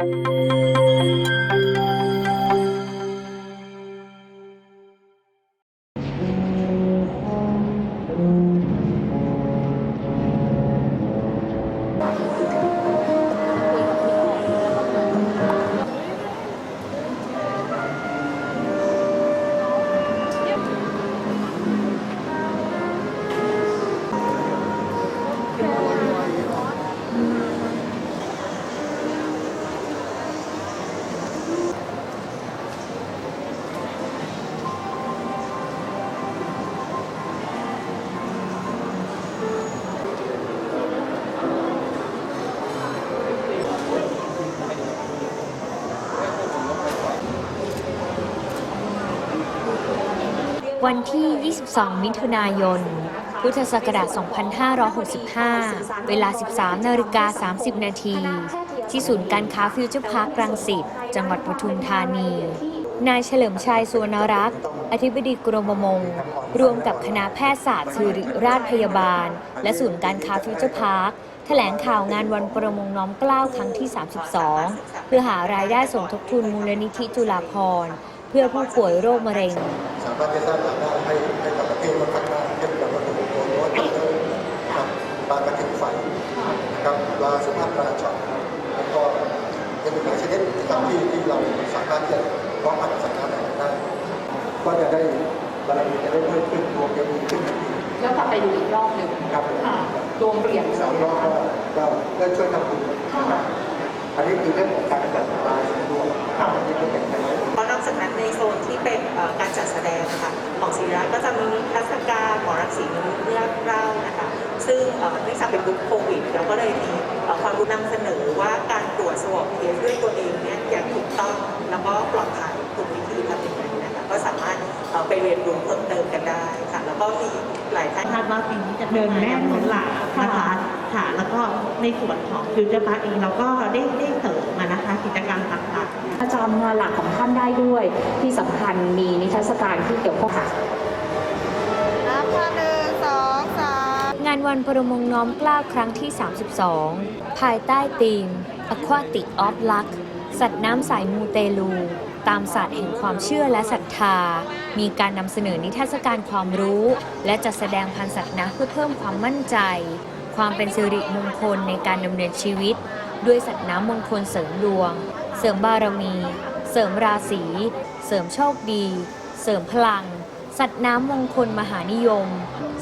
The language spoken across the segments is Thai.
Música วันที่ 22 มิถุนายน พุทธศักราช 2565 เวลา 13 นาฬิกา 30 นาที ที่ศูนย์การค้าฟิวเจอร์พาร์ครังสิต จังหวัดปทุมธานี นายเฉลิมชัยสุวรรณรักษ์ อธิบดีกรมประมง รวมกับคณะแพทยศาสตร์ศิริราชพยาบาล และศูนย์การค้าฟิวเจอร์พาร์คแถลงข่าวงานวันประมงน้อมเกล้าครั้งที่ 32 เพื่อหารายได้สมทบทุนมูลนิธิจุฬาภรณ์ เพื่อผู้ป่วยโรคมะเร็ง สามารถที่จะสร้างรายได้ให้ให้กับประเทศคนข้างหน้าเช่นกับวัตถุมงคลวัตถุเลิศครับปลากระถิ่นไฟนะครับปลาสุภาพปลาช็อตแล้วก็ยังมีหลายชนิดนะครับที่ที่เราสามารถที่จะเพาะพันธุ์สัตว์น้ำได้ก็จะได้บารมีจะได้เพิ่มขึ้นดวงจะมีขึ้นทันทีแล้วกลับไปดูอีกรอบหนึ่งครับค่ะดวงเปลี่ยนสามรอบก็ก็ก็ช่วยทำบุญนะครับอันนี้คือเรื่องของการจัดปลาสะดวกครับอันนี้ก็เป็นไฮไล ดแสดงนะคะของศิริราชก็จะมีนิทรรศการหมอรักษีนุเรื่องเล่านะคะซึ่งเอ่อเนื่องจากเป็นยุคโควิดเราก็เลยมีเอ่อความรู้นำเสนอว่าการตรวจสวอปเทสด้วยตัวเองเนี่ยอย่างถูกต้องแล้วก็ปลอดภัยถูกวิธีทำยังไงนะคะก็สามารถเอ่อไปเรียนรู้เพิ่มเติมกันได้ค่ะแล้วก็มีหลายท่านคาดว่าปีนี้จะเดินแน่นเหมือนหลานะคะ ค่ะ แล้วก็ในส่วนของฟิวเจอร์พาร์คเองเราก็ได้ได้เสริมมานะคะกิจกรรมต่างๆจำงานหลักของท่านได้ด้วย ที่สำคัญมีนิทรรศการที่เกี่ยวข้องค่ะนับค่ะหนึ่งสองสามงานวันประมงน้อมเกล้าครั้งที่ 32 ภายใต้ธีม Aquatic of Luck สัตว์น้ำสายมูเตลู ตามศาสตร์แห่งความเชื่อและศรัทธา มีการนำเสนอนิทรรศการความรู้ และจัดแสดงพันธุ์สัตว์น้ำเพื่อเพิ่มความมั่นใจ ความเป็นสิริมงคลในการดำเนินชีวิต ด้วยสัตว์น้ำมงคลเสริมดวง เสริมบารมี เสริมราศี เสริมโชคดี เสริมพลัง สัตว์น้ำมงคลมหานิยม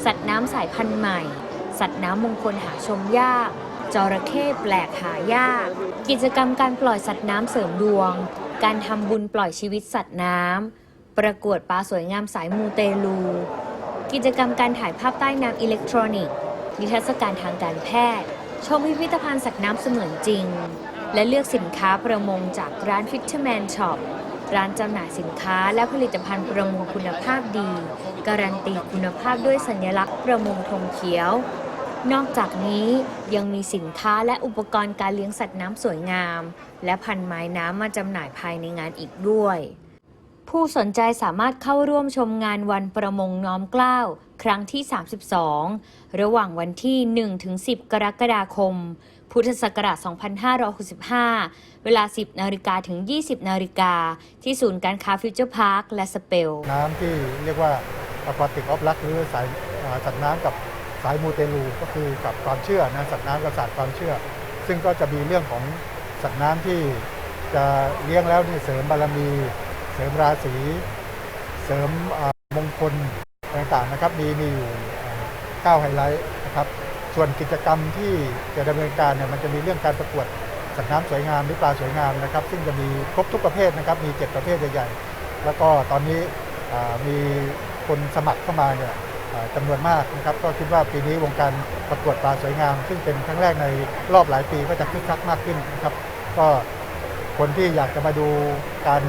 สัตว์น้ำสายพันธุ์ใหม่ สัตว์น้ำมงคลหาชมยากจระเข้แปลกหายาก กิจกรรมการปล่อยสัตว์น้ำเสริมดวง การทำบุญปล่อยชีวิตสัตว์น้ำ ประกวดปลาสวยงามสายมูเตลู กิจกรรมการถ่ายภาพใต้น้ำอิเล็กทรอนิกส์ นิทรรศการทางการแพทย์ ชมพิพิธภัณฑ์สัตว์น้ำเสมือนจริง และเลือกสินค้าประมงจากร้าน Fisherman Shop ร้านจำหน่ายสินค้าและผลิตภัณฑ์ประมงคุณภาพดี การันตีคุณภาพด้วยสัญลักษณ์ประมงธงเขียว นอกจากนี้ยังมีสินค้าและอุปกรณ์การเลี้ยงสัตว์น้ำสวยงาม และพันไม้น้ำมาจำหน่ายภายในงานอีกด้วย ผู้สนใจสามารถเข้าร่วมชมงานวันประมงน้อมเกล้าครั้งที่ 32 ระหว่างวันที่ 1-10 กรกฎาคม พุทธศักราช 2565 เวลา 10 นาฬิกาถึง 20 นาฬิกา ที่ศูนย์การค้าฟิวเจอร์พาร์คและสเปล น้ำที่เรียกว่า aquatic of luck หรือสายสัตว์น้ำกับสายมูเตลูก็คือกับความเชื่อนะสัตว์น้ำกับศาสตร์ความเชื่อ ซึ่งก็จะมีเรื่องของสัตว์น้ำที่จะเลี้ยงแล้วนี่เสริมบารมี เสริมราศีเสริมมงคลต่างๆนะครับ มีมีอยู่เก้าไฮไลท์นะครับ ส่วนกิจกรรมที่จะดำเนินการเนี่ยมันจะมีเรื่องการประกวดสัตว์น้ำสวยงามหรือปลาสวยงามนะครับ ซึ่งจะมีครบทุกประเภทนะครับ มี 7 ประเภทใหญ่ๆแล้วก็ตอนนี้มีคนสมัครเข้ามาเนี่ยจำนวนมากนะครับ ก็คิดว่าปีนี้วงการประกวดปลาสวยงาม ซึ่งเป็นครั้งแรกในรอบหลายปีก็จะคึกคักมากขึ้นนะครับ ก็คนที่อยากจะมาดูการ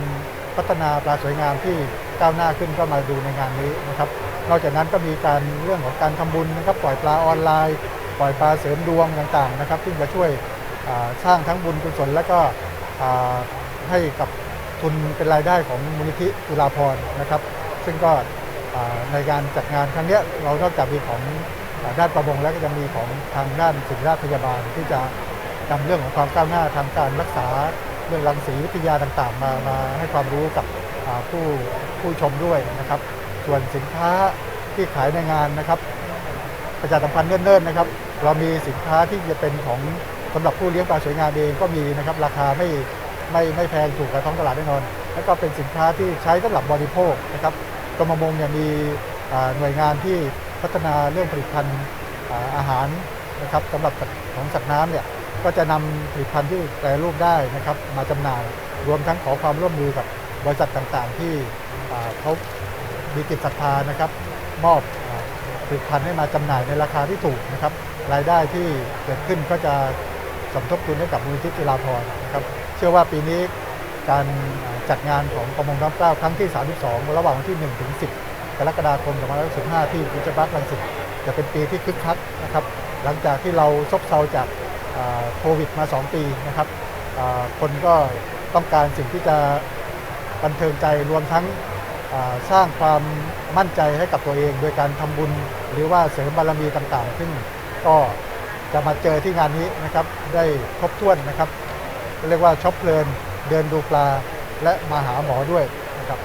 พัฒนาปลาสวยงามที่ก้าวหน้าขึ้นก็มาดูในงานนี้นะครับ นอกจากนั้นก็มีการเรื่องของการทำบุญนะครับปล่อยปลาออนไลน์ ปล่อยปลาเสริมดวงต่างๆนะครับซึ่งจะช่วยสร้างทั้งบุญกุศลและก็ให้กับทุนเป็นรายได้ของมูลนิธิจุฬาภรนะครับ ซึ่งก็ในการจัดงานครั้งนี้เรานอกจากมีของด้านประมงแล้วก็จะมีของทางด้านศิริราชพยาบาลที่จะนำเรื่องของความก้าวหน้าทางการรักษา เรื่องรังสีวิทยาต่างๆ มามาให้ความรู้กับผู้ผู้ชมด้วยนะครับ ส่วนสินค้าที่ขายในงานนะครับ ประชาสัมพันธ์เนิ่นๆนะครับ เรามีสินค้าที่จะเป็นของสำหรับผู้เลี้ยงปลาสวยงามเองก็มีนะครับ ราคาไม่ไม่ไม่แพงถูกกับท้องตลาดแน่นอน แล้วก็เป็นสินค้าที่ใช้สำหรับบริโภคนะครับกรมประมงเนี่ยมีหน่วยงานที่พัฒนาเรื่องผลิตภัณฑ์อาหารนะครับสำหรับของสัตว์น้ำเนี่ย ก็จะนำผลิตภัณฑ์ที่แปรรูปได้นะครับ มาจำหน่ายรวมทั้งขอความร่วมมือกับบริษัทต่างๆ ที่เขามีจิตศรัทธานะครับ มอบผลิตภัณฑ์ให้มาจำหน่ายในราคาที่ถูกนะครับ รายได้ที่เกิดขึ้นก็จะสมทบทุนให้กับมูลนิธิจุฬาภรนะครับ เชื่อว่าปีนี้การจัดงานของประมงน้ำเกล้าครั้งที่ 32 ระหว่างวันที่ 1 ถึง 10 กรกฎาคม 2565ที่ฟิวเจอร์พาร์คลังสิตจะเป็นปีที่คึกคักนะครับ หลังจากที่เราซบเซาจาก โควิดมา 2 ปีนะครับคนก็ต้องการสิ่งที่จะบันเทิงใจรวมทั้งสร้างความมั่นใจให้กับตัวเอง โดยการทำบุญหรือว่าเสริมบารมีต่างๆ ซึ่งก็จะมาเจอที่งานนี้นะครับได้ครบถ้วนนะครับ เรียกว่าช็อปเพลินเดินดูปลาและมาหาหมอด้วยนะครับ